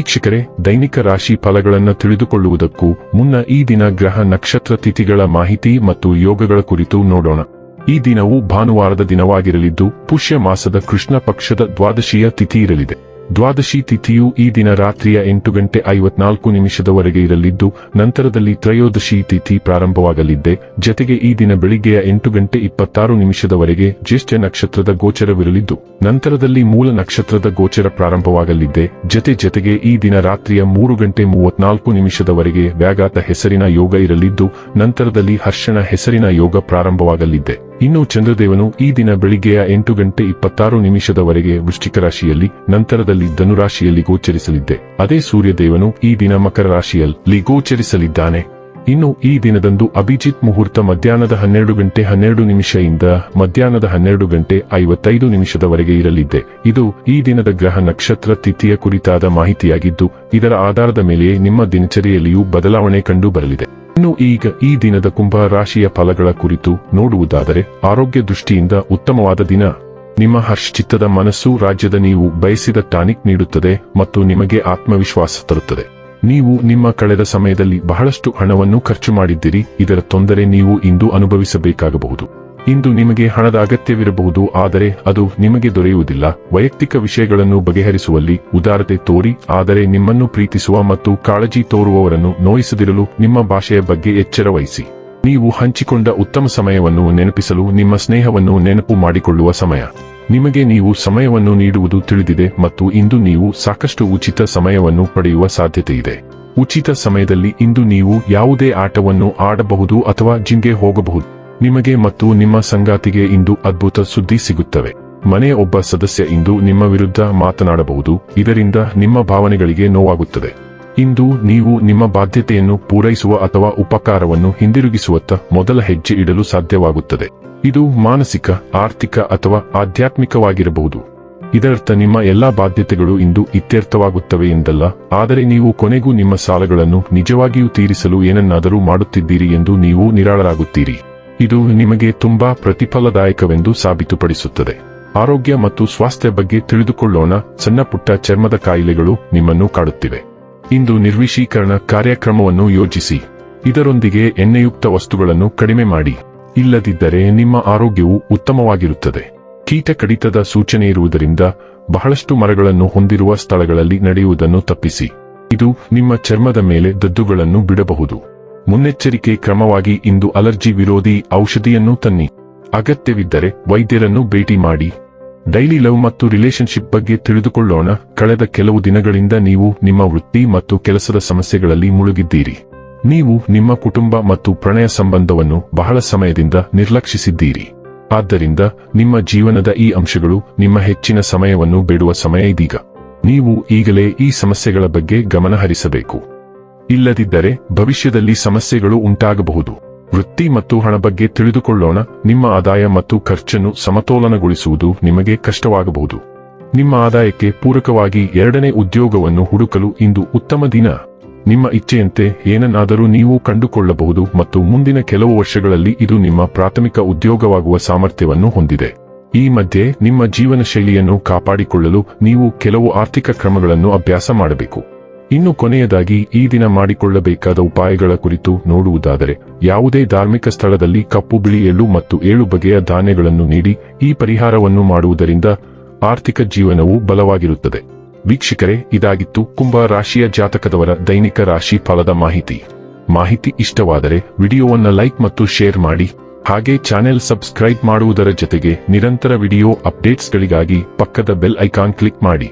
ವೀಕ್ಷಕರೇ, ದೈನಿಕ ರಾಶಿ ಫಲಗಳನ್ನು ತಿಳಿದುಕೊಳ್ಳುವುದಕ್ಕೂ ಮುನ್ನ ಈ ದಿನ ಗ್ರಹ ನಕ್ಷತ್ರ ತಿಥಿಗಳ ಮಾಹಿತಿ ಮತ್ತು ಯೋಗಗಳ ಕುರಿತು ನೋಡೋಣ. ಈ ದಿನವು ಭಾನುವಾರದ ದಿನವಾಗಿರಲಿದ್ದು, ಪುಷ್ಯ ಮಾಸದ ಕೃಷ್ಣ ಪಕ್ಷದ ದ್ವಾದಶಿಯ ತಿಥಿ ಇರಲಿದೆ. ದ್ವಾದಶಿ ತಿಥಿಯು ಈ ದಿನ ರಾತ್ರಿಯ ಎಂಟು ಗಂಟೆ ಐವತ್ನಾಲ್ಕು ನಿಮಿಷದವರೆಗೆ ಇರಲಿದ್ದು, ನಂತರದಲ್ಲಿ ತ್ರಯೋದಶಿ ತಿಥಿ ಪ್ರಾರಂಭವಾಗಲಿದ್ದೆ. ಜತೆಗೆ ಈ ದಿನ ಬೆಳಿಗ್ಗೆಯ ಎಂಟು ಗಂಟೆ ಇಪ್ಪತ್ತಾರು ನಿಮಿಷದವರೆಗೆ ಜ್ಯೇಷ್ಠ ನಕ್ಷತ್ರದ ಗೋಚರವಿರಲಿದ್ದು, ನಂತರದಲ್ಲಿ ಮೂಲ ನಕ್ಷತ್ರದ ಗೋಚರ ಪ್ರಾರಂಭವಾಗಲಿದ್ದೆ. ಜತೆ ಜತೆಗೆ ಈ ದಿನ ರಾತ್ರಿಯ ಮೂರು ಗಂಟೆ ಮೂವತ್ನಾಲ್ಕು ನಿಮಿಷದವರೆಗೆ ವ್ಯಾಘಾತ ಹೆಸರಿನ ಯೋಗ ಇರಲಿದ್ದು, ನಂತರದಲ್ಲಿ ಹರ್ಷಣ ಹೆಸರಿನ ಯೋಗ ಪ್ರಾರಂಭವಾಗಲಿದ್ದೆ. ಇನ್ನು ಚಂದ್ರದೇವನು ಈ ದಿನ ಬೆಳಿಗ್ಗೆಯ ಎಂಟು ಗಂಟೆ ಇಪ್ಪತ್ತಾರು ನಿಮಿಷದವರೆಗೆ ವೃಶ್ಚಿಕ ರಾಶಿಯಲ್ಲಿ ನಂತರದಲ್ಲಿ ಧನುರಾಶಿಯಲ್ಲಿ ಗೋಚರಿಸಲಿದ್ದೆ. ಅದೇ ಸೂರ್ಯದೇವನು ಈ ದಿನ ಮಕರ ರಾಶಿಯಲ್ಲಿ ಗೋಚರಿಸಲಿದ್ದಾನೆ. ಇನ್ನು ಈ ದಿನದಂದು ಅಭಿಜಿತ್ ಮುಹೂರ್ತ ಮಧ್ಯಾಹ್ನದ ಹನ್ನೆರಡು ಗಂಟೆ ಹನ್ನೆರಡು ನಿಮಿಷದಿಂದ ಮಧ್ಯಾಹ್ನದ ಹನ್ನೆರಡು ಗಂಟೆ ಐವತ್ತೈದು ನಿಮಿಷದವರೆಗೆ ಇರಲಿದ್ದೆ. ಇದು ಈ ದಿನದ ಗ್ರಹ ನಕ್ಷತ್ರ ತಿಥಿಯ ಕುರಿತಾದ ಮಾಹಿತಿಯಾಗಿದ್ದು, ಇದರ ಆಧಾರದ ಮೇಲೆಯೇ ನಿಮ್ಮ ದಿನಚರಿಯಲ್ಲಿಯೂ ಬದಲಾವಣೆ ಕಂಡು ಬರಲಿದೆ. ಇನ್ನು ಈಗ ಈ ದಿನದ ಕುಂಭ ರಾಶಿಯ ಫಲಗಳ ಕುರಿತು ನೋಡುವುದಾದರೆ, ಆರೋಗ್ಯ ದೃಷ್ಟಿಯಿಂದ ಉತ್ತಮವಾದ ದಿನ. ನಿಮ್ಮ ಹರ್ಷಚಿತ್ತದ ಮನಸ್ಸು ರಾಜ್ಯದ ನೀವು ಬಯಸಿದ ಟಾನಿಕ್ ನೀಡುತ್ತದೆ ಮತ್ತು ನಿಮಗೆ ಆತ್ಮವಿಶ್ವಾಸ ತರುತ್ತದೆ. ನೀವು ನಿಮ್ಮ ಕಳೆದ ಸಮಯದಲ್ಲಿ ಬಹಳಷ್ಟು ಹಣವನ್ನು ಖರ್ಚು ಮಾಡಿದ್ದೀರಿ, ಇದರ ತೊಂದರೆ ನೀವು ಇಂದು ಅನುಭವಿಸಬೇಕಾಗಬಹುದು. ಇಂದು ನಿಮಗೆ ಹಣದ ಅಗತ್ಯವಿರಬಹುದು, ಆದರೆ ಅದು ನಿಮಗೆ ದೊರೆಯುವುದಿಲ್ಲ. ವೈಯಕ್ತಿಕ ವಿಷಯಗಳನ್ನು ಬಗೆಹರಿಸುವಲ್ಲಿ ಉದಾರತೆ ತೋರಿ, ಆದರೆ ನಿಮ್ಮನ್ನು ಪ್ರೀತಿಸುವ ಮತ್ತು ಕಾಳಜಿ ತೋರುವವರನ್ನು ನೋಯಿಸದಿರಲು ನಿಮ್ಮ ಭಾಷೆಯ ಬಗ್ಗೆ ಎಚ್ಚರ ವಹಿಸಿ. ನೀವು ಹಂಚಿಕೊಂಡ ಉತ್ತಮ ಸಮಯವನ್ನು ನೆನಪಿಸಲು ನಿಮ್ಮ ಸ್ನೇಹವನ್ನು ನೆನಪು ಮಾಡಿಕೊಳ್ಳುವ ಸಮಯ. ನಿಮಗೆ ನೀವು ಸಮಯವನ್ನು ನೀಡುವುದು ತಿಳಿದಿದೆ ಮತ್ತು ಇಂದು ನೀವು ಸಾಕಷ್ಟು ಉಚಿತ ಸಮಯವನ್ನು ಪಡೆಯುವ ಸಾಧ್ಯತೆಯಿದೆ ಉಚಿತ ಸಮಯದಲ್ಲಿ ಇಂದು ನೀವು ಯಾವುದೇ ಆಟವನ್ನು ಆಡಬಹುದು ಅಥವಾ ಜಿಂಗೆ ಹೋಗಬಹುದು. ನಿಮಗೆ ಮತ್ತು ನಿಮ್ಮ ಸಂಗಾತಿಗೆ ಇಂದು ಅದ್ಭುತ ಸುದ್ದಿ ಸಿಗುತ್ತವೆ. ಮನೆಯ ಒಬ್ಬ ಸದಸ್ಯ ಇಂದು ನಿಮ್ಮ ವಿರುದ್ಧ ಮಾತನಾಡಬಹುದು, ಇದರಿಂದ ನಿಮ್ಮ ಭಾವನೆಗಳಿಗೆ ನೋವಾಗುತ್ತದೆ. ಇಂದು ನೀವು ನಿಮ್ಮ ಬಾಧ್ಯತೆಯನ್ನು ಪೂರೈಸುವ ಅಥವಾ ಉಪಕಾರವನ್ನು ಹಿಂದಿರುಗಿಸುವತ್ತ ಮೊದಲ ಹೆಜ್ಜೆ ಇಡಲು ಸಾಧ್ಯವಾಗುತ್ತದೆ. ಇದು ಮಾನಸಿಕ, ಆರ್ಥಿಕ ಅಥವಾ ಆಧ್ಯಾತ್ಮಿಕವಾಗಿರಬಹುದು. ಇದರರ್ಥ ನಿಮ್ಮ ಎಲ್ಲಾ ಬಾಧ್ಯತೆಗಳು ಇಂದು ಇತ್ಯರ್ಥವಾಗುತ್ತವೆ ಎಂದಲ್ಲ, ಆದರೆ ನೀವು ಕೊನೆಗೂ ನಿಮ್ಮ ಸಾಲಗಳನ್ನು ನಿಜವಾಗಿಯೂ ತೀರಿಸಲು ಏನನ್ನಾದರೂ ಮಾಡುತ್ತಿದ್ದೀರಿ ಎಂದು ನೀವು ನಿರಾಳರಾಗುತ್ತೀರಿ. ಇದು ನಿಮಗೆ ತುಂಬಾ ಪ್ರತಿಫಲದಾಯಕವೆಂದು ಸಾಬೀತುಪಡಿಸುತ್ತದೆ. ಆರೋಗ್ಯ ಮತ್ತು ಸ್ವಾಸ್ಥ್ಯ ಬಗ್ಗೆ ತಿಳಿದುಕೊಳ್ಳೋಣ, ಸಣ್ಣ ಪುಟ್ಟ ಚರ್ಮದ ಕಾಯಿಲೆಗಳು ನಿಮ್ಮನ್ನು ಕಾಡುತ್ತಿವೆ. ಇಂದು ನಿರ್ವಿಶೀಕರಣ ಕಾರ್ಯಕ್ರಮವನ್ನು ಯೋಜಿಸಿ. ಇದರೊಂದಿಗೆ ಎಣ್ಣೆಯುಕ್ತ ವಸ್ತುಗಳನ್ನು ಕಡಿಮೆ ಮಾಡಿ. ಇಲ್ಲದಿದ್ದರೆ ನಿಮ್ಮ ಆರೋಗ್ಯವು ಉತ್ತಮವಾಗಿರುತ್ತದೆ. ಕೀಟ ಕಡಿತದ ಸೂಚನೆ ಇರುವುದರಿಂದ ಬಹಳಷ್ಟು ಮರಗಳನ್ನು ಹೊಂದಿರುವ ಸ್ಥಳಗಳಲ್ಲಿ ನಡೆಯುವುದನ್ನು ತಪ್ಪಿಸಿ. ಇದು ನಿಮ್ಮ ಚರ್ಮದ ಮೇಲೆ ದದ್ದುಗಳನ್ನು ಬಿಡಬಹುದು. ಮುನ್ನೆಚ್ಚರಿಕೆ ಕ್ರಮವಾಗಿ ಇಂದು ಅಲರ್ಜಿ ವಿರೋಧಿ ಔಷಧಿಯನ್ನು ತನ್ನಿ. ಅಗತ್ಯವಿದ್ದರೆ ವೈದ್ಯರನ್ನು ಭೇಟಿ ಮಾಡಿ. ಡೈಲಿ ಲವ್ ಮತ್ತು ರಿಲೇಶನ್ಶಿಪ್ ಬಗ್ಗೆ ತಿಳಿದುಕೊಳ್ಳೋಣ. ಕಳೆದ ಕೆಲವು ದಿನಗಳಿಂದ ನೀವು ನಿಮ್ಮ ವೃತ್ತಿ ಮತ್ತು ಕೆಲಸದ ಸಮಸ್ಯೆಗಳಲ್ಲಿ ಮುಳುಗಿದ್ದೀರಿ. ನೀವು ನಿಮ್ಮ ಕುಟುಂಬ ಮತ್ತು ಪ್ರಣಯ ಸಂಬಂಧವನ್ನು ಬಹಳ ಸಮಯದಿಂದ ನಿರ್ಲಕ್ಷಿಸಿದ್ದೀರಿ. ಆದ್ದರಿಂದ ನಿಮ್ಮ ಜೀವನದ ಈ ಅಂಶಗಳು ನಿಮ್ಮ ಹೆಚ್ಚಿನ ಸಮಯವನ್ನು ಬೇಡುವ ಸಮಯ ಇದೀಗ. ನೀವು ಈಗಲೇ ಈ ಸಮಸ್ಯೆಗಳ ಬಗ್ಗೆ ಗಮನ ಹರಿಸಬೇಕು ಇಲ್ಲದಿದ್ದರೆ ಭವಿಷ್ಯದಲ್ಲಿ ಸಮಸ್ಯೆಗಳು ಉಂಟಾಗಬಹುದು. ವೃತ್ತಿ ಮತ್ತು ಹಣ ಬಗ್ಗೆ ತಿಳಿದುಕೊಳ್ಳೋಣ. ನಿಮ್ಮ ಆದಾಯ ಮತ್ತು ಖರ್ಚನ್ನು ಸಮತೋಲನಗೊಳಿಸುವುದು ನಿಮಗೆ ಕಷ್ಟವಾಗಬಹುದು. ನಿಮ್ಮ ಆದಾಯಕ್ಕೆ ಪೂರಕವಾಗಿ ಎರಡನೇ ಉದ್ಯೋಗವನ್ನು ಹುಡುಕಲು ಇಂದು ಉತ್ತಮ ದಿನ. ನಿಮ್ಮ ಇಚ್ಛೆಯಂತೆ ಏನನ್ನಾದರೂ ನೀವು ಕಂಡುಕೊಳ್ಳಬಹುದು ಮತ್ತು ಮುಂದಿನ ಕೆಲವು ವರ್ಷಗಳಲ್ಲಿ ಇದು ನಿಮ್ಮ ಪ್ರಾಥಮಿಕ ಉದ್ಯೋಗವಾಗುವ ಸಾಮರ್ಥ್ಯವನ್ನು ಹೊಂದಿದೆ. ಈ ಮಧ್ಯೆ ನಿಮ್ಮ ಜೀವನ ಶೈಲಿಯನ್ನು ಕಾಪಾಡಿಕೊಳ್ಳಲು ನೀವು ಕೆಲವು ಆರ್ಥಿಕ ಕ್ರಮಗಳನ್ನು ಅಭ್ಯಾಸ ಮಾಡಬೇಕು. ಇನ್ನು ಕೊನೆಯದಾಗಿ ಈ ದಿನ ಮಾಡಿಕೊಳ್ಳಬೇಕಾದ ಉಪಾಯಗಳ ಕುರಿತು ನೋಡುವುದಾದರೆ, ಯಾವುದೇ ಧಾರ್ಮಿಕ ಸ್ಥಳದಲ್ಲಿ ಕಪ್ಪು ಬಿಳಿ ಎಳ್ಳು ಮತ್ತು ಏಳು ಬಗೆಯ ಧಾನ್ಯಗಳನ್ನು ನೀಡಿ ಈ ಪರಿಹಾರವನ್ನು ಮಾಡುವುದರಿಂದ ಆರ್ಥಿಕ ಜೀವನವು ಬಲವಾಗಿರುತ್ತದೆ. ವೀಕ್ಷಕರೇ, ಇದಾಗಿತ್ತು ಕುಂಭ ರಾಶಿಯ ಜಾತಕದವರ ದೈನಿಕ ರಾಶಿ ಫಲದ ಮಾಹಿತಿ. ಮಾಹಿತಿ ಇಷ್ಟವಾದರೆ ವಿಡಿಯೋವನ್ನು ಲೈಕ್ ಮತ್ತು ಶೇರ್ ಮಾಡಿ, ಹಾಗೆ ಚಾನೆಲ್ ಸಬ್ಸ್ಕ್ರೈಬ್ ಮಾಡುವುದರ ಜೊತೆಗೆ ನಿರಂತರ ವಿಡಿಯೋ ಅಪ್ಡೇಟ್ಸ್ಗಳಿಗಾಗಿ ಪಕ್ಕದ ಬೆಲ್ ಐಕಾನ್ ಕ್ಲಿಕ್ ಮಾಡಿ.